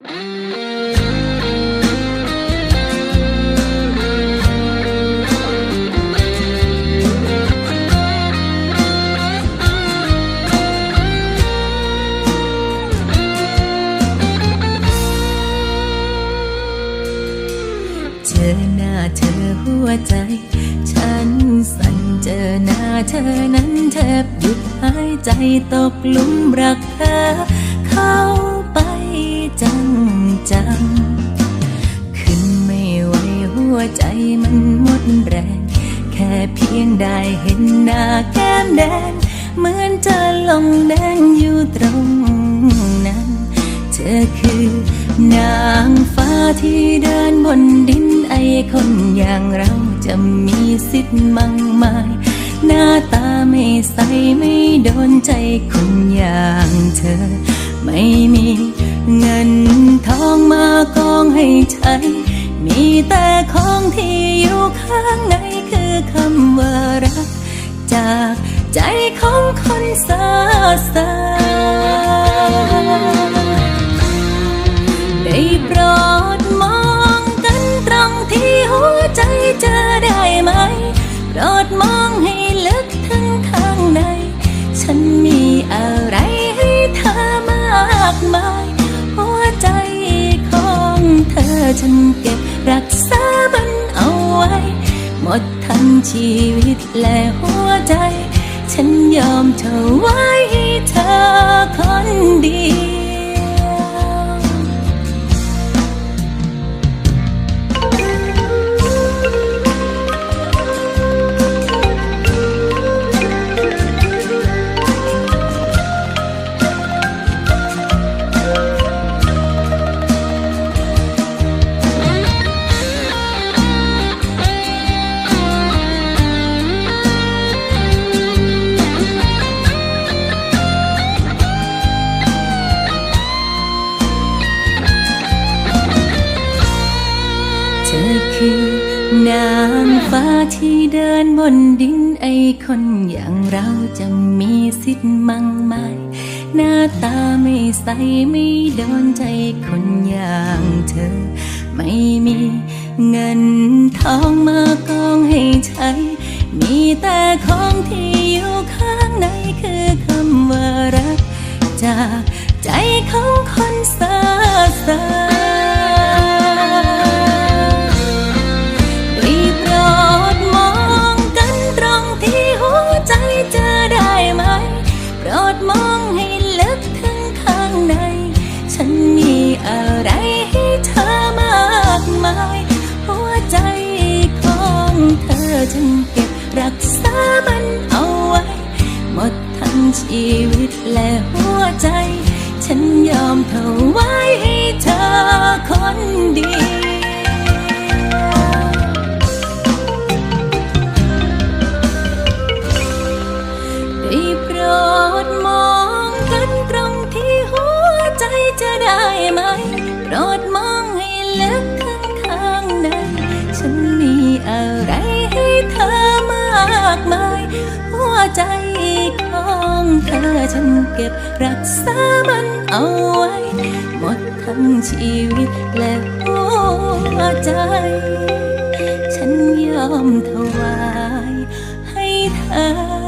เจอหน้าเธอหัวใจ ฉันสั่นเจอหน้าเธอนั้นแทบหยุดหายใจตกลุมรักเธอ เขา จังจัง ขึ้นไม่ไหวหัวใจมันหมดแรง แค่เพียงได้เห็นหน้าแก้มแดง เหมือนจะลงแดงอยู่ตรงนั้น เธอคือนางฟ้าที่เดินบนดินไอคนอย่างเราจะมีสิทธิ์มั่งมาย หน้าตาไม่ใสไม่โดนใจคนอย่างเธอ ไม่มี เงินทองมากองให้ใช้มีแต่ของที่อยู่ข้างในคือคำว่ารัก จากใจของคนสาสา ฉันเก็บรักษามันเอาไว้ หมดทั้งชีวิตและหัวใจ ที่เดินบนดินไอคนอย่างเราจะมีสิทธิ์มั่งมายหน้าตาไม่ใสไม่โดนใจคนอย่างเธอ ไม่มีเงินทองมากองให้ใช้ มีแต่ของที่อยู่ข้างในคือคำว่ารัก จากใจของคนสาสา รดมองให้ลึกถึงข้างใน ฉันมีอะไรให้เธอมากมาย หัวใจของเธอฉันเก็บรักษามันเอาไว้ หมดทั้งชีวิตและหัวใจ ฉันยอมเธอไว้ให้เธอคนเดียว ใจของเธอฉันเก็บรักษามันเอาไว้ หมดทั้งชีวิตและหัวใจ ฉันยอมถวายให้เธอ